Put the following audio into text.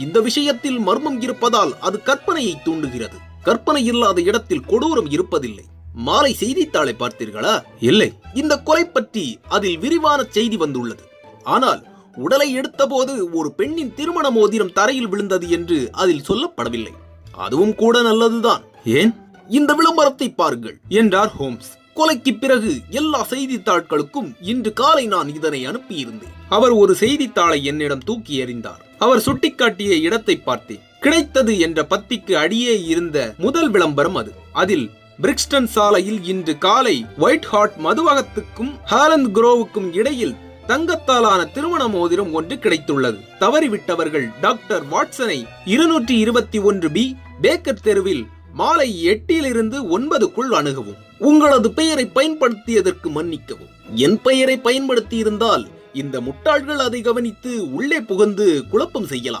இந்த விஷயத்தில் மர்மம் இருப்பதால் அது கற்பனையை தூண்டுகிறது. கற்பனை இல்லாத இடத்தில் கொடூரம் இருப்பதில்லை. மாலை செய்தித்தாளை பார்த்தீர்களா? இல்லை. இந்த கொலை பற்றி அதில் விரிவான செய்தி வந்துள்ளது. ஆனால் உடலை எடுத்தபோது ஒரு பெண்ணின் திருமண மோதிரம் தரையில் விழுந்தது என்று அதில் சொல்லப்படவில்லை. அதுவும் கூட நல்லதுதான். ஏன்? இந்த விளம்பரத்தை பாருங்கள். என்றார் ஹோம்ஸ். கொலைக்கு பிறகு எல்லா செய்தித்தாட்களுக்கும் இன்று காலை நான் இதனை அனுப்பியிருந்தேன். அவர் ஒரு செய்தித்தாளை என்னிடம் தூக்கி எறிந்தார். அவர் சுட்டிக்காட்டிய இடத்தை பார்த்தேன். கிடைத்தது என்ற பத்திக்கு அடியே இருந்த முதல் விளம்பரம் அது. அதில் பிரிக்ஸ்டன் சாலையில் இன்று காலை ஒயிட் ஹாட் மதுவகத்துக்கும் ஹாலந்த் குரோவுக்கும் இடையில் தங்கத்தாலான திருமண மோதிரம் ஒன்று கிடைத்துள்ளது. தவறிவிட்டவர்கள் டாக்டர் வாட்சனை இருநூற்றி இருபத்தி ஒன்று பி பேக்கர் தெருவில் மாலை எட்டிலிருந்து ஒன்பதுக்குள் அணுகவும். உங்களது பெயரை பயன்படுத்தியதற்கு மன்னிக்கவும். என் பெயரை பயன்படுத்தியிருந்தால் இந்த முட்டாள்கள் அதை கவனித்து உள்ளே புகுந்து குழப்பம் செய்யலாம்.